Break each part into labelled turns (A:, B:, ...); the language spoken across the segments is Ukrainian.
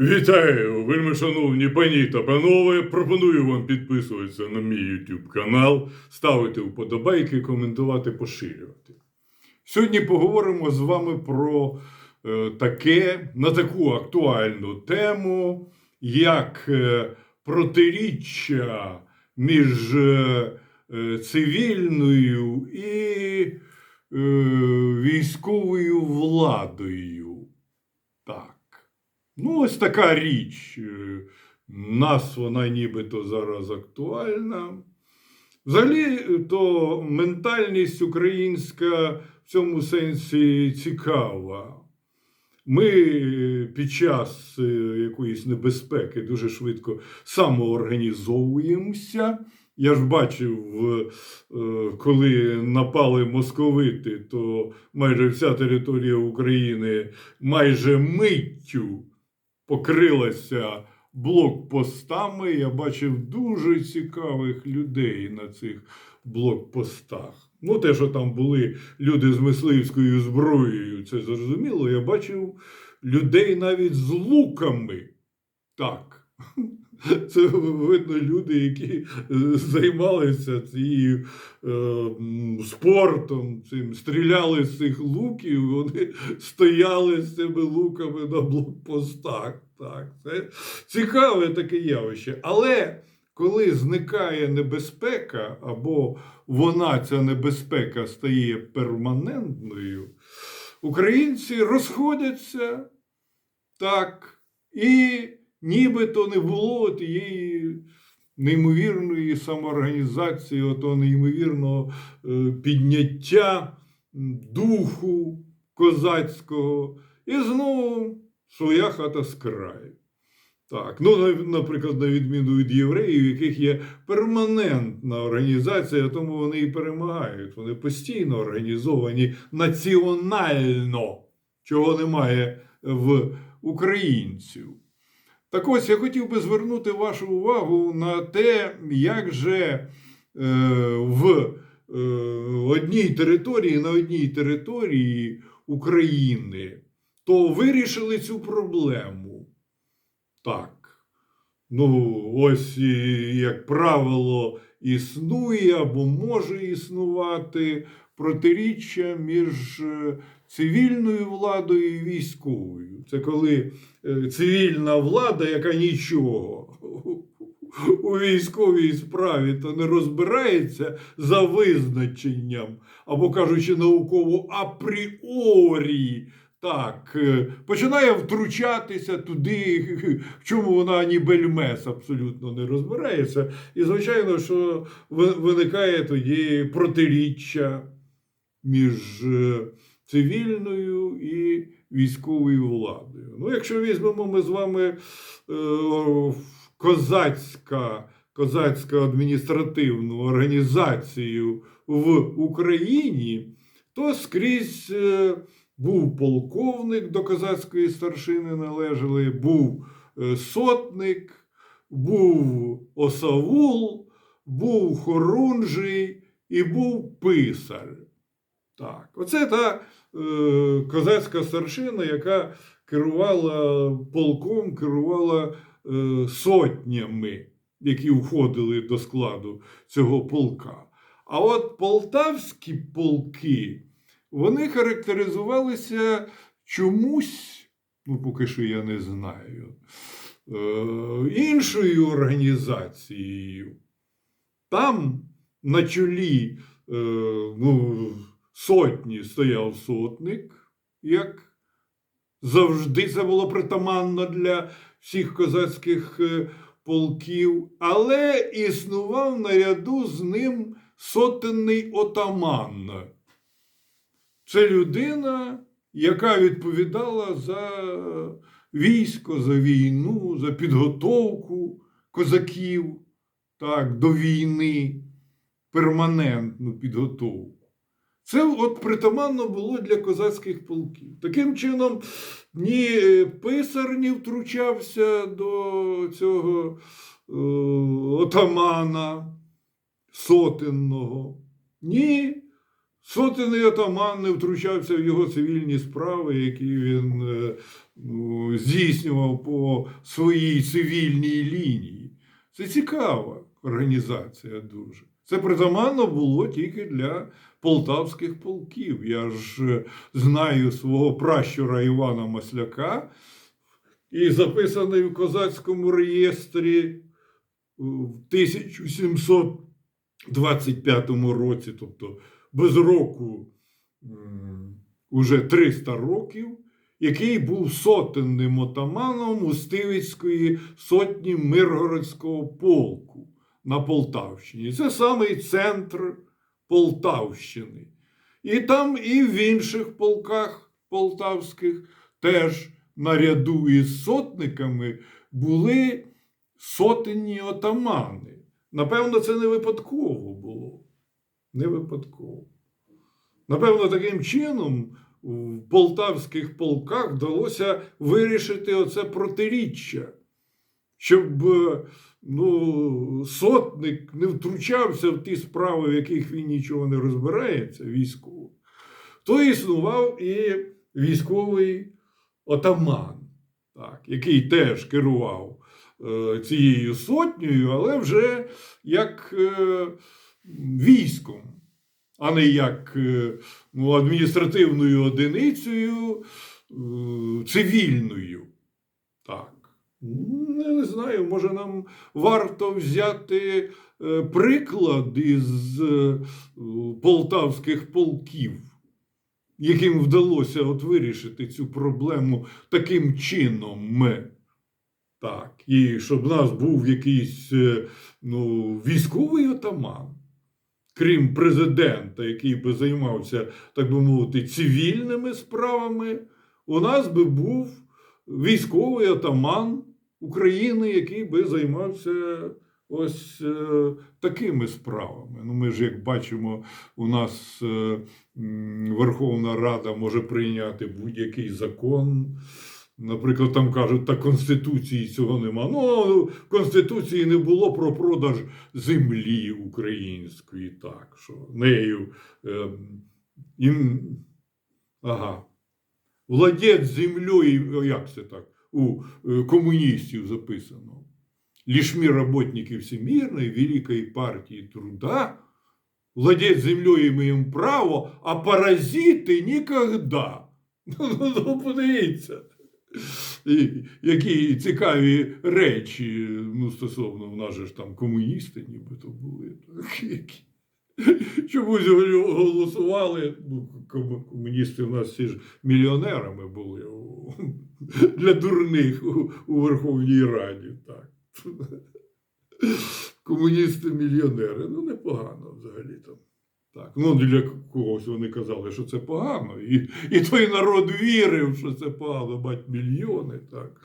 A: Вітаю, вельми шановні пані та панове. Пропоную вам підписуватися на мій YouTube канал, ставити вподобайки, коментувати, поширювати. Сьогодні поговоримо з вами про е, таке, на таку актуальну тему, як е, протиріччя між е, е, цивільною і е, військовою владою. Ну, ось така річ. Е, Нас вона нібито зараз актуальна. Взагалі, то ментальність українська в цьому сенсі цікава. Ми е, під час е, якоїсь небезпеки дуже швидко самоорганізовуємося. Я ж бачив, коли напали московити, то майже вся територія України майже миттю покрилася блокпостами. Я бачив дуже цікавих людей на цих блокпостах. Ну, те, що там були люди з мисливською зброєю, це зрозуміло. Я бачив людей навіть з луками. Так. Це видно люди, які е, займалися цією е, спортом, цим стріляли з цих луків, вони стояли з цими луками на блокпостах. Так, це цікаве таке явище. Але коли зникає небезпека, або вона, ця небезпека, стає перманентною, українці розходяться так, і нібито не було тієї неймовірної самоорганізації, отого неймовірного е, підняття духу козацького, і знову своя хата з краю. Так, ну, наприклад, на відміну від євреїв, яких є перманентна організація, тому вони і перемагають. Вони постійно організовані національно, чого немає в українців. Так ось я хотів би звернути вашу увагу на те, як же е, в е, одній території, на одній території України, то вирішили цю проблему. Так. Ну, ось, як правило, існує або може існувати протиріччя між е, цивільною владою і військовою. Це коли е, цивільна влада, яка нічого у військовій справі то не розбирається за визначенням, або кажучи науково апріорі. Так, е, починає втручатися туди, в чому вона ані бельмес абсолютно не розбирається. І, звичайно, що виникає тоді протиріччя між е, цивільною і військовою владою. Ну, якщо візьмемо ми з вами е, козацька, козацьку адміністративну організацію в Україні, то скрізь був полковник до козацької старшини належали, був е, сотник, був осавул, був хорунжий і був писар. Так, оце та е, козацька старшина, яка керувала полком, керувала е, сотнями, які входили до складу цього полка. А от полтавські полки, вони характеризувалися чомусь, ну поки що я не знаю, е, іншою організацією. Там на чолі е, ну, сотні стояв сотник, як завжди це було притаманно для всіх козацьких е, полків, але існував наряду з ним сотенний отаман. Це людина, яка відповідала за військо, за війну, за підготовку козаків так, до війни, перманентну підготовку. Це от притаманно було для козацьких полків. Таким чином, ні писар не втручався до цього е, отамана сотенного, ні Сотенний отаман не втручався в його цивільні справи, які він е, ну, здійснював по своїй цивільній лінії. Це цікава організація дуже. Це притаманно було тільки для полтавських полків. Я ж е, знаю свого пращура Івана Масляка, і записаний в козацькому реєстрі е, в 1725 році, тобто без року уже 300 років, який був сотенним отаманом Устивицької сотні Миргородського полку на Полтавщині. Це самий центр Полтавщини. І там, і в інших полках полтавських теж наряду із сотниками були сотенні отамани. Напевно, це не випадково було. Не випадково. Напевно, таким чином в полтавських полках вдалося вирішити оце протиріччя, щоб е, ну, сотник не втручався в ті справи, в яких він нічого не розбирається, військово, то існував і військовий отаман, так, який теж керував е, цією сотнею, але вже як е, військом, а не як е, ну, адміністративною одиницею е, цивільною. Так. Не знаю, може нам варто взяти е, приклад із полтавських полків, яким вдалося от вирішити цю проблему таким чином. Так, і щоб в нас був якийсь ну, військовий отаман, крім президента, який би займався, так би мовити, цивільними справами, у нас би був військовий отаман України, який би займався ось е, такими справами. Ну, ми ж, як бачимо, у нас е, Верховна Рада може прийняти будь-який закон. Наприклад, там кажуть, та Конституції цього нема. Ну, в Конституції не було про продаж землі української, так, що нею е, їм, ага, владець землею, як це так, у е, комуністів записано. Лишь мы работники Всемирной Великой Партии Труда, владеть землей имеем право, а паразити нікогда. Ну, ну, подивіться. Які цікаві речі ну, стосовно в нас же ж там комуністи нібито були. Так, які чомусь голосували. Ну, комуністи у нас всі ж мільйонерами були для дурних у Верховній Раді. Так. Комуністи-мільйонери. Ну, непогано взагалі там. Так, ну для когось вони казали, що це погано. І, і той народ вірив, що це погано, мать мільйони. Так.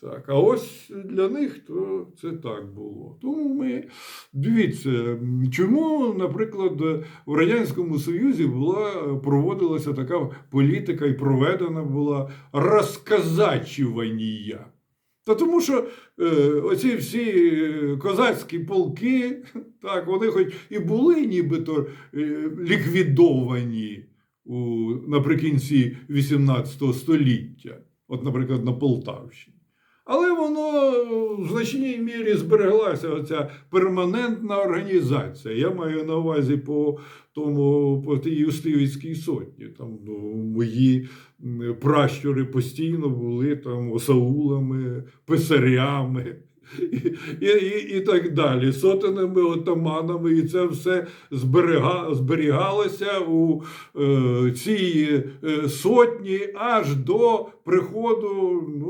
A: Так, а ось для них то це так було. Тому ми дивіться, чому, наприклад, в Радянському Союзі була проводилася така політика і проведена була розказачування. Та тому що е, оці всі е, козацькі полки, так, вони хоч і були нібито е, ліквідовані у, наприкінці 18 століття, от, наприклад, на Полтавщині. Але воно в значній мірі збереглася оця перманентна організація. Я маю на увазі по тому по тій Устивицькій сотні. Там ну, мої пращури постійно були там осаулами, писарями. І, і, і так далі, сотеними отаманами, і це все зберега, зберігалося у е, цій е, сотні аж до приходу ну,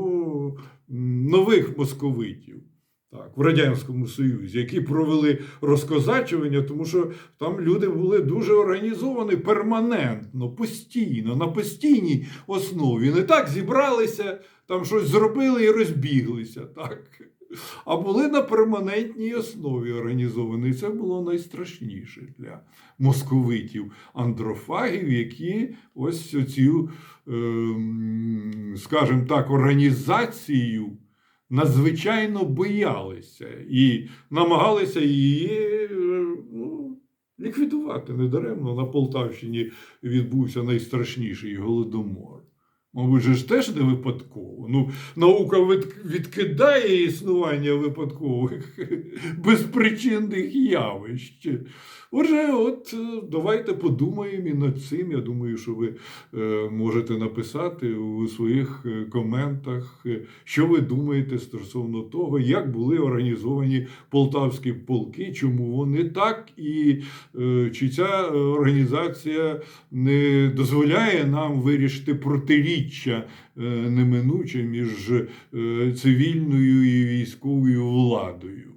A: нових московитів. Так, в Радянському Союзі, які провели розкозачування, тому що там люди були дуже організовані перманентно, постійно, на постійній основі. Не так зібралися, там щось зробили і розбіглися. Так. А були на перманентній основі організовані. І це було найстрашніше для московитів андрофагів, які ось цю, ем, скажімо так, організацію надзвичайно боялися і намагалися її е, ну, ліквідувати недаремно на Полтавщині відбувся найстрашніший голодомор. Мабуть, ж теж не випадково. Ну, наука відкидає існування випадкових безпричинних явищ. Отже, от е, давайте подумаємо і над цим. Я думаю, що ви е, можете написати у своїх е, коментах, що ви думаєте стосовно того, як були організовані полтавські полки, чому вони так, і чи ця організація не дозволяє нам вирішити протиріччя е, неминуче між е, цивільною і військовою владою.